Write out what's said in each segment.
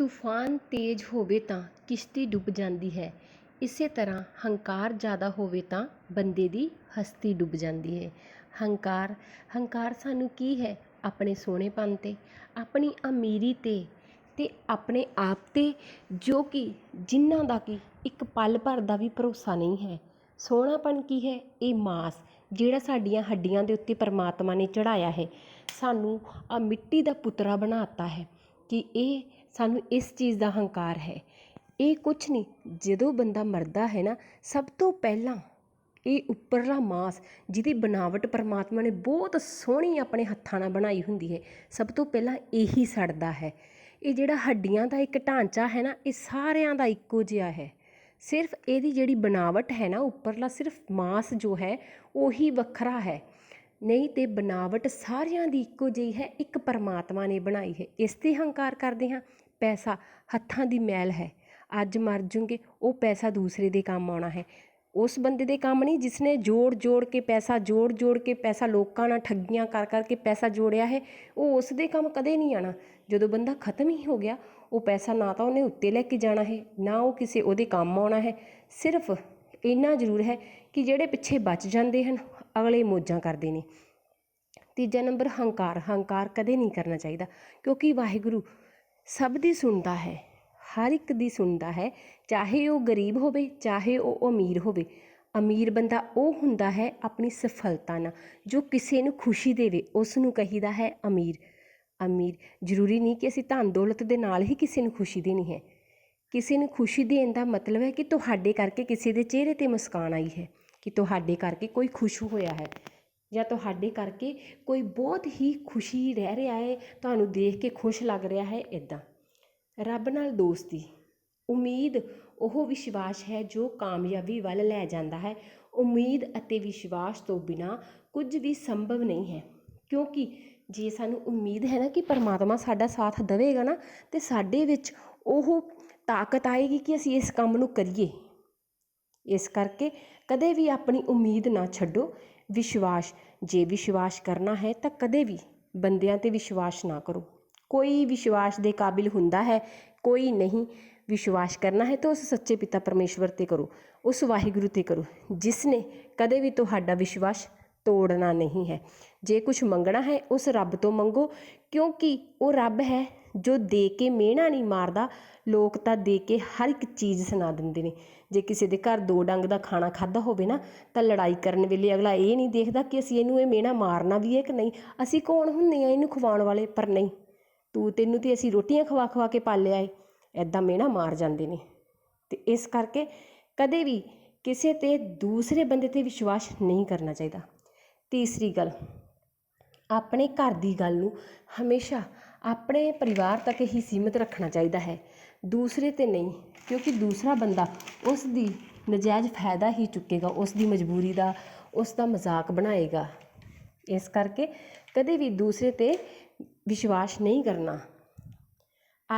ਤੂਫਾਨ ਤੇਜ਼ ਹੋਵੇ ਤਾਂ ਕਿਸ਼ਤੀ ਡੁੱਬ ਜਾਂਦੀ ਹੈ। ਇਸੇ ਤਰ੍ਹਾਂ ਹੰਕਾਰ ਜ਼ਿਆਦਾ ਹੋਵੇ ਤਾਂ ਬੰਦੇ ਦੀ ਹਸਤੀ ਡੁੱਬ ਜਾਂਦੀ ਹੈ। ਹੰਕਾਰ ਹੰਕਾਰ ਸਾਨੂੰ ਕੀ ਹੈ ਆਪਣੇ ਸੋਹਣੇਪਨ 'ਤੇ, ਆਪਣੀ ਅਮੀਰੀ 'ਤੇ ਅਤੇ ਆਪਣੇ ਆਪ 'ਤੇ, ਜੋ ਕਿ ਜਿਨ੍ਹਾਂ ਦਾ ਕਿ ਇੱਕ ਪਲ ਭਰ ਦਾ ਵੀ ਭਰੋਸਾ ਨਹੀਂ ਹੈ। ਸੋਹਣਾਪਨ ਕੀ ਹੈ? ਇਹ ਮਾਸ ਜਿਹੜਾ ਸਾਡੀਆਂ ਹੱਡੀਆਂ ਦੇ ਉੱਤੇ ਪਰਮਾਤਮਾ ਨੇ ਚੜ੍ਹਾਇਆ ਹੈ। ਸਾਨੂੰ ਆ ਮਿੱਟੀ ਦਾ ਪੁਤਲਾ ਬਣਾ ਤਾ ਹੈ ਕਿ ਇਹ ਸਾਨੂੰ ਇਸ ਚੀਜ਼ ਦਾ ਹੰਕਾਰ ਹੈ। ਇਹ ਕੁਛ ਨਹੀਂ, ਜਦੋਂ ਬੰਦਾ ਮਰਦਾ ਹੈ ਨਾ, ਸਭ ਤੋਂ ਪਹਿਲਾਂ ਇਹ ਉੱਪਰਲਾ ਮਾਸ ਜਿਹਦੀ ਬਣਾਵਟ ਪਰਮਾਤਮਾ ਨੇ ਬਹੁਤ ਸੋਹਣੀ ਆਪਣੇ ਹੱਥਾਂ ਨਾਲ ਬਣਾਈ ਹੁੰਦੀ ਹੈ, ਸਭ ਤੋਂ ਪਹਿਲਾਂ ਇਹੀ ਸੜਦਾ ਹੈ। ਇਹ ਜਿਹੜਾ ਹੱਡੀਆਂ ਦਾ ਇੱਕ ਢਾਂਚਾ ਹੈ ਨਾ, ਇਹ ਸਾਰਿਆਂ ਦਾ ਇੱਕੋ ਜਿਹਾ ਹੈ। ਸਿਰਫ ਇਹਦੀ ਜਿਹੜੀ ਬਣਾਵਟ ਹੈ ਨਾ, ਉੱਪਰਲਾ ਸਿਰਫ ਮਾਸ ਜੋ ਹੈ, ਉਹੀ ਵੱਖਰਾ ਹੈ। ਨਹੀਂ ਤੇ ਬਣਾਵਟ ਸਾਰਿਆਂ ਦੀ ਇੱਕੋ ਜਿਹੀ ਹੈ, ਇੱਕ ਪਰਮਾਤਮਾ ਨੇ ਬਣਾਈ ਹੈ। ਇਸ ਤੇ ਹੰਕਾਰ ਕਰਦੇ ਹਾਂ। ਪੈਸਾ ਹੱਥਾਂ ਦੀ ਮੈਲ ਹੈ। ਅੱਜ ਮਰ ਜੂਗੇ, ਉਹ ਪੈਸਾ ਦੂਸਰੇ ਦੇ ਕੰਮ ਆਉਣਾ ਹੈ। ਉਸ ਬੰਦੇ ਦੇ ਕੰਮ ਨਹੀਂ, ਜਿਸਨੇ ਜੋੜ ਜੋੜ ਕੇ ਪੈਸਾ, ਜੋੜ ਜੋੜ ਕੇ ਪੈਸਾ ਲੋਕਾਂ ਨਾਲ ਠੱਗੀਆਂ ਕਰ ਕਰਕੇ ਪੈਸਾ ਜੋੜਿਆ ਹੈ, ਉਹ ਉਸ ਦੇ ਕੰਮ ਕਦੇ ਨਹੀਂ ਆਣਾ ਜਦੋਂ ਬੰਦਾ ਖਤਮ ਹੀ ਹੋ ਗਿਆ, ਉਹ ਪੈਸਾ ਨਾ ਤਾਂ ਉਹਨੇ ਉੱਤੇ ਲੈ ਕੇ ਜਾਣਾ ਹੈ, ਨਾ ਉਹ ਕਿਸੇ ਉਹਦੇ ਕੰਮ ਆਉਣਾ ਹੈ। ਸਿਰਫ ਇੰਨਾ ਜ਼ਰੂਰ ਹੈ ਕਿ ਜਿਹੜੇ ਪਿੱਛੇ ਬਚ ਜਾਂਦੇ ਹਨ ਅਗਲੇ ਮੌਜਾਂ ਕਰਦੇ ਨੇ। ਤੀਜਾ ਨੰਬਰ, ਹੰਕਾਰ। ਹੰਕਾਰ ਕਦੇ ਨਹੀਂ ਕਰਨਾ ਚਾਹੀਦਾ, ਕਿਉਂਕਿ ਵਾਹਿਗੁਰੂ ਸਭ ਦੀ ਸੁਣਦਾ ਹੈ, ਹਰ ਇੱਕ ਦੀ ਸੁਣਦਾ ਹੈ। ਚਾਹੇ ਉਹ ਗਰੀਬ ਹੋਵੇ, ਚਾਹੇ ਉਹ ਅਮੀਰ ਹੋਵੇ, ਅਮੀਰ ਬੰਦਾ ਉਹ ਹੁੰਦਾ ਹੈ ਆਪਣੀ ਸਫਲਤਾ ਨਾਲ, ਜੋ ਕਿਸੇ ਨੂੰ ਖੁਸ਼ੀ ਦੇਵੇ ਉਸ ਨੂੰ ਕਹੀਦਾ ਹੈ ਅਮੀਰ। ਅਮੀਰ, ਜ਼ਰੂਰੀ ਨਹੀਂ ਕਿ ਅਸੀਂ ਧਨ ਦੌਲਤ ਦੇ ਨਾਲ ਹੀ ਕਿਸੇ ਨੂੰ ਖੁਸ਼ੀ ਦੇਣੀ ਹੈ। ਕਿਸੇ ਨੂੰ ਖੁਸ਼ੀ ਦੇਣ ਦਾ ਮਤਲਬ ਹੈ ਕਿ ਤੁਹਾਡੇ ਕਰਕੇ ਕਿਸੇ ਦੇ ਚਿਹਰੇ ਤੇ ਮੁਸਕਾਨ ਆਈ ਹੈ। ਕਿ ਤੁਹਾਡੇ ਕਰਕੇ ਕੋਈ ਖੁਸ਼ ਹੋਇਆ ਹੈ ਜਾਂ ਤੁਹਾਡੇ ਕਰਕੇ ਕੋਈ ਬਹੁਤ ਹੀ ਖੁਸ਼ੀ ਰਹਿ ਰਿਹਾ ਹੈ, ਤੁਹਾਨੂੰ ਦੇਖ ਕੇ ਖੁਸ਼ ਲੱਗ ਰਿਹਾ ਹੈ ਇੱਦਾਂ ਰੱਬ ਨਾਲ ਦੋਸਤੀ, ਉਮੀਦ ਉਹ ਵਿਸ਼ਵਾਸ ਹੈ ਜੋ ਕਾਮਯਾਬੀ ਵੱਲ ਲੈ ਜਾਂਦਾ ਹੈ। ਉਮੀਦ ਅਤੇ ਵਿਸ਼ਵਾਸ ਤੋਂ ਬਿਨਾਂ ਕੁਝ ਵੀ ਸੰਭਵ ਨਹੀਂ ਹੈ। ਕਿਉਂਕਿ ਜੇ ਸਾਨੂੰ ਉਮੀਦ ਹੈ ਨਾ ਕਿ ਪਰਮਾਤਮਾ ਸਾਡਾ ਸਾਥ ਦੇਵੇਗਾ ਨਾ, ਤੇ ਸਾਡੇ ਵਿੱਚ ਉਹ ਤਾਕਤ ਆਏਗੀ ਕਿ ਅਸੀਂ ਇਸ ਕੰਮ ਨੂੰ ਕਰੀਏ। ਇਸ ਕਰਕੇ ਕਦੇ ਵੀ ਆਪਣੀ ਉਮੀਦ ਨਾ ਛੱਡੋ। ਵਿਸ਼ਵਾਸ, ਜੇ ਵਿਸ਼ਵਾਸ ਕਰਨਾ ਹੈ ਤਾਂ ਕਦੇ ਵੀ ਬੰਦਿਆਂ ਤੇ ਵਿਸ਼ਵਾਸ ਨਾ ਕਰੋ। ਕੋਈ ਵਿਸ਼ਵਾਸ ਦੇ ਕਾਬਿਲ ਹੁੰਦਾ ਹੈ, ਕੋਈ ਨਹੀਂ। ਵਿਸ਼ਵਾਸ ਕਰਨਾ ਹੈ ਤਾਂ ਉਸ ਸੱਚੇ ਪਿਤਾ ਪਰਮੇਸ਼ਵਰ ਤੇ ਕਰੋ, ਉਸ ਵਾਹਿਗੁਰੂ ਤੇ ਕਰੋ, ਜਿਸ ਨੇ ਕਦੇ ਵੀ ਤੁਹਾਡਾ ਵਿਸ਼ਵਾਸ ਤੋੜਨਾ ਨਹੀਂ ਹੈ। ਜੇ ਕੁਝ ਮੰਗਣਾ ਹੈ ਉਸ ਰੱਬ ਤੋਂ ਮੰਗੋ, ਕਿਉਂਕਿ ਉਹ ਰੱਬ ਹੈ ਜੋ ਦੇ ਕੇ ਮਿਹਣਾ ਨਹੀਂ ਮਾਰਦਾ, ਲੋਕ ਤਾਂ ਦੇ ਕੇ ਹਰ ਇੱਕ ਚੀਜ਼ ਸੁਣਾ ਦਿੰਦੇ ਨੇ। ਜੇ ਕਿਸੇ ਦੇ ਘਰ ਦੋ ਡੰਗ ਦਾ ਖਾਣਾ ਖਾਧਾ ਹੋਵੇ ਨਾ, ਤਾਂ ਲੜਾਈ ਕਰਨ ਵੇਲੇ ਅਗਲਾ ਇਹ ਨਹੀਂ ਦੇਖਦਾ ਕਿ ਅਸੀਂ ਇਹਨੂੰ ਇਹ ਮਿਹਣਾ ਮਾਰਨਾ ਵੀ ਹੈ ਕਿ ਨਹੀਂ। ਅਸੀਂ ਕੌਣ ਹੁੰਦੇ ਆ ਇਹਨੂੰ ਖਵਾਉਣ ਵਾਲੇ? ਪਰ ਨਹੀਂ। ਤੂੰ ਤੈਨੂੰ ਤੇ ਅਸੀਂ ਰੋਟੀਆਂ ਖਵਾ ਖਵਾ ਕੇ ਪਾਲਿਆ ਏ। ਐਦਾਂ ਮਿਹਣਾ ਮਾਰ ਜਾਂਦੇ ਨੇ। ਤੇ ਇਸ ਕਰਕੇ ਕਦੇ ਵੀ ਕਿਸੇ ਤੇ ਦੂਸਰੇ ਬੰਦੇ ਤੇ ਵਿਸ਼ਵਾਸ ਨਹੀਂ ਕਰਨਾ ਚਾਹੀਦਾ। ਤੀਸਰੀ ਗੱਲ, ਆਪਣੇ ਘਰ ਦੀ ਗੱਲ ਨੂੰ ਹਮੇਸ਼ਾ ਆਪਣੇ ਪਰਿਵਾਰ ਤੱਕ ਹੀ ਸੀਮਿਤ ਰੱਖਣਾ ਚਾਹੀਦਾ ਹੈ। ਦੂਸਰੇ ਤੇ ਨਹੀਂ, ਕਿਉਂਕਿ ਦੂਸਰਾ ਬੰਦਾ ਉਸ ਦੀ ਨਜਾਇਜ਼ ਫਾਇਦਾ ਹੀ ਚੁੱਕੇਗਾ, ਉਸ ਦੀ ਮਜਬੂਰੀ ਦਾ, ਉਸ ਦਾ ਮਜ਼ਾਕ ਬਣਾਏਗਾ। ਇਸ ਕਰਕੇ ਕਦੇ ਵੀ ਦੂਸਰੇ ਤੇ ਵਿਸ਼ਵਾਸ ਨਹੀਂ ਕਰਨਾ।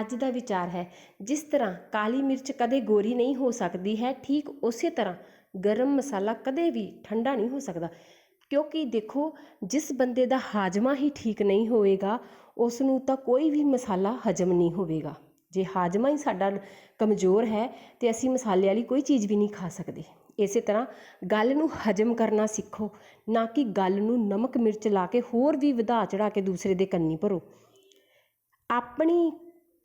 ਅੱਜ ਦਾ ਵਿਚਾਰ ਹੈ, ਜਿਸ ਤਰ੍ਹਾਂ ਕਾਲੀ ਮਿਰਚ ਕਦੇ ਗੋਰੀ ਨਹੀਂ ਹੋ ਸਕਦੀ ਹੈ, ਠੀਕ ਉਸੇ ਤਰ੍ਹਾਂ ਗਰਮ ਮਸਾਲਾ ਕਦੇ ਵੀ ਠੰਡਾ ਨਹੀਂ ਹੋ ਸਕਦਾ। ਕਿਉਂਕਿ ਦੇਖੋ, ਜਿਸ ਬੰਦੇ ਦਾ ਹਾਜਮਾ ਹੀ ਠੀਕ ਨਹੀਂ ਹੋਵੇਗਾ ਉਸ ਨੂੰ ਤਾਂ ਕੋਈ ਵੀ ਮਸਾਲਾ ਹਜਮ ਨਹੀਂ ਹੋਵੇਗਾ। ਜੇ ਹਾਜਮਾ ਹੀ ਸਾਡਾ ਕਮਜ਼ੋਰ ਹੈ, ਤਾਂ ਅਸੀਂ ਮਸਾਲੇ ਵਾਲੀ ਕੋਈ ਚੀਜ਼ ਵੀ ਨਹੀਂ ਖਾ ਸਕਦੇ। ਇਸੇ ਤਰ੍ਹਾਂ ਗੱਲ ਨੂੰ ਹਜਮ ਕਰਨਾ ਸਿੱਖੋ, ਨਾ ਕਿ ਗੱਲ ਨੂੰ ਨਮਕ, ਮਿਰਚ ਲਾ ਕੇ ਹੋਰ ਵੀ ਵਧਾ ਚੜਾ ਕੇ ਦੂਸਰੇ ਦੇ ਕੰਨੀ ਭਰੋ। ਆਪਣੀ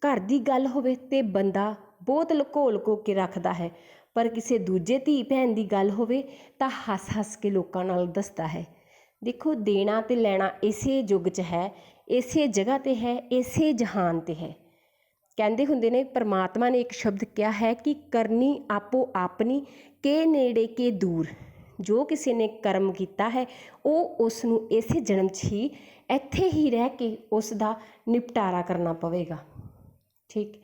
ਘਰ ਦੀ ਗੱਲ ਹੋਵੇ ਤੇ ਬੰਦਾ ਬਹੁਤ ਲੁਕੋ ਲੁਕੋ ਕੇ ਰੱਖਦਾ ਹੈ। ਪਰ ਕਿਸੇ ਦੂਜੇ ਧੀ ਭੈਣ ਦੀ ਗੱਲ ਹੋਵੇ ਤਾਂ ਹੱਸ-ਹੱਸ ਕੇ ਲੋਕਾਂ ਨਾਲ ਦੱਸਦਾ ਹੈ। ਦੇਖੋ, ਦੇਣਾ ਅਤੇ ਲੈਣਾ ਇਸੇ ਯੁੱਗ 'ਚ ਹੈ, ਇਸੇ ਜਗ੍ਹਾ ਤੇ ਹੈ, ਇਸੇ ਜਹਾਨ ਤੇ ਹੈ। ਕਹਿੰਦੇ ਹੁੰਦੇ ਨੇ, ਪਰਮਾਤਮਾ ਨੇ ਇੱਕ ਸ਼ਬਦ ਕਿਹਾ ਹੈ ਕਿ ਕਰਨੀ ਆਪੋ ਆਪਣੀ, ਕੇ ਨੇੜੇ ਕੇ ਦੂਰ। ਜੋ ਕਿਸੇ ਨੇ ਕਰਮ ਕੀਤਾ ਹੈ, ਉਹ ਉਸ ਨੂੰ ਇਸੇ ਜਨਮ 'ਚ ਹੀ, ਇੱਥੇ ਹੀ ਰਹਿ ਕੇ ਉਸ ਦਾ ਨਿਪਟਾਰਾ ਕਰਨਾ ਪਵੇਗਾ। ਠੀਕ।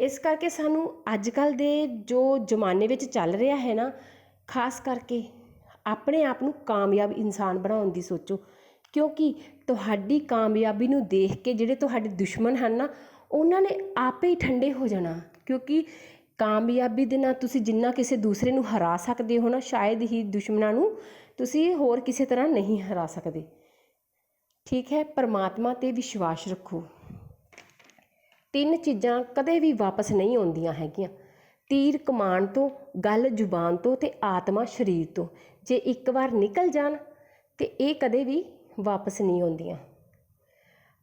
ਇਸ ਕਰਕੇ ਸਾਨੂੰ ਅੱਜ ਕੱਲ੍ਹ ਦੇ ਜੋ ਜ਼ਮਾਨੇ ਵਿੱਚ ਚੱਲ ਰਿਹਾ ਹੈ ਨਾ, ਖਾਸ ਕਰਕੇ ਆਪਣੇ ਆਪ ਨੂੰ ਕਾਮਯਾਬ ਇਨਸਾਨ ਬਣਾਉਣ ਦੀ ਸੋਚੋ, ਕਿਉਂਕਿ ਤੁਹਾਡੀ ਕਾਮਯਾਬੀ ਨੂੰ ਦੇਖ ਕੇ ਜਿਹੜੇ ਤੁਹਾਡੇ ਦੁਸ਼ਮਣ ਹਨ ਨਾ, ਉਹਨਾਂ ਨੇ ਆਪੇ ਹੀ ਠੰਡੇ ਹੋ ਜਾਣਾ, ਕਿਉਂਕਿ ਕਾਮਯਾਬੀ ਦੇ ਨਾਲ ਤੁਸੀਂ ਜਿੰਨਾ ਕਿਸੇ ਦੂਸਰੇ ਨੂੰ ਹਰਾ ਸਕਦੇ ਹੋ ਨਾ, ਸ਼ਾਇਦ ਹੀ ਦੁਸ਼ਮਣਾਂ ਨੂੰ ਤੁਸੀਂ ਹੋਰ ਕਿਸੇ ਤਰ੍ਹਾਂ ਨਹੀਂ ਹਰਾ ਸਕਦੇ। ਠੀਕ ਹੈ, ਪਰਮਾਤਮਾ ਤੇ ਵਿਸ਼ਵਾਸ ਰੱਖੋ। ਤਿੰਨ ਚੀਜ਼ਾਂ ਕਦੇ ਵੀ ਵਾਪਸ ਨਹੀਂ ਆਉਂਦੀਆਂ ਹੈਗੀਆਂ। ਤੀਰ ਕਮਾਨ ਤੋਂ, ਗੱਲ ਜ਼ੁਬਾਨ ਤੋਂ ਤੇ ਆਤਮਾ ਸਰੀਰ ਤੋਂ। ਜੇ ਇੱਕ ਵਾਰ ਨਿਕਲ ਜਾਣ ਤੇ ਇਹ ਕਦੇ ਵੀ ਵਾਪਸ ਨਹੀਂ ਆਉਂਦੀਆਂ।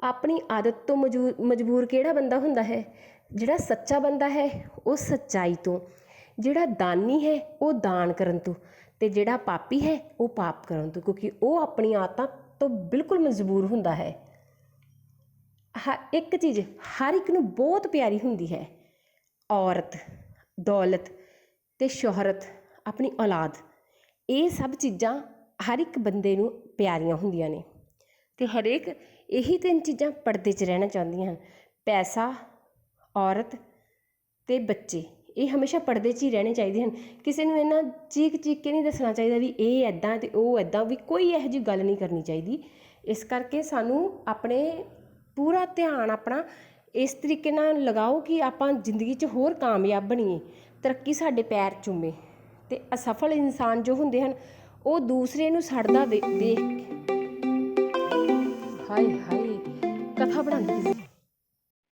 ਆਪਣੀ ਆਦਤ ਤੋਂ ਮਜੂ- ਮਜਬੂਰ ਕਿਹੜਾ ਬੰਦਾ ਹੁੰਦਾ ਹੈ? ਜਿਹੜਾ ਸੱਚਾ ਬੰਦਾ ਹੈ, ਉਹ ਸੱਚਾਈ ਤੋਂ। ਜਿਹੜਾ ਦਾਨੀ ਹੈ, ਉਹ ਦਾਨ ਕਰਨ ਤੋਂ। ਤੇ ਜਿਹੜਾ ਪਾਪੀ ਹੈ, ਉਹ ਪਾਪ ਕਰਨ ਤੋਂ। ਕਿਉਂਕਿ ਉਹ ਆਪਣੀ ਆਦਤਾਂ ਤੋਂ ਬਿਲਕੁਲ ਮਜਬੂਰ ਹੁੰਦਾ ਹੈ। ਹ, ਇੱਕ ਚੀਜ਼ ਹਰ ਇੱਕ ਨੂੰ ਬਹੁਤ ਪਿਆਰੀ ਹੁੰਦੀ ਹੈ। ਔਰਤ, ਦੌਲਤ ਅਤੇ ਸ਼ੋਹਰਤ, ਆਪਣੀ ਔਲਾਦ। ਇਹ ਸਭ ਚੀਜ਼ਾਂ ਹਰ ਇੱਕ ਬੰਦੇ ਨੂੰ ਪਿਆਰੀਆਂ ਹੁੰਦੀਆਂ ਨੇ। ਅਤੇ ਹਰੇਕ ਇਹੀ ਤਿੰਨ ਚੀਜ਼ਾਂ ਪਰਦੇ 'ਚ ਰਹਿਣਾ ਚਾਹੁੰਦੀਆਂ ਹਨ। ਪੈਸਾ, ਔਰਤ ਅਤੇ ਬੱਚੇ। ਇਹ ਹਮੇਸ਼ਾ ਪਰਦੇ 'ਚ ਹੀ ਰਹਿਣੇ ਚਾਹੀਦੇ ਹਨ। ਕਿਸੇ ਨੂੰ ਇਹਨਾਂ ਚੀਕ ਚੀਕ ਕੇ ਨਹੀਂ ਦੱਸਣਾ ਚਾਹੀਦਾ ਵੀ ਇਹ ਐਦਾਂ ਅਤੇ ਉਹ ਐਦਾਂ ਵੀ ਕੋਈ ਇਹੋ ਜਿਹੀ ਗੱਲ ਨਹੀਂ ਕਰਨੀ ਚਾਹੀਦੀ। ਇਸ ਕਰਕੇ ਸਾਨੂੰ ਆਪਣੇ ਪੂਰਾ ਧਿਆਨ ਆਪਣਾ ਇਸ ਤਰੀਕੇ ਨਾਲ ਲਗਾਓ ਕਿ ਆਪਾਂ ਜ਼ਿੰਦਗੀ 'ਚ ਹੋਰ ਕਾਮਯਾਬ ਬਣੀਏ, ਤਰੱਕੀ ਸਾਡੇ ਪੈਰ ਚੁੰਮੇ ਅਤੇ ਅਸਫਲ ਇਨਸਾਨ ਜੋ ਹੁੰਦੇ ਹਨ, ਉਹ ਦੂਸਰੇ ਨੂੰ ਸੜਦਾ ਵੇ- ਦੇਖ ਕੇ। ਹਾਏ ਹਾਏ ਕਥਾ ਬਣਾਉਂਦੀ ਸੀ।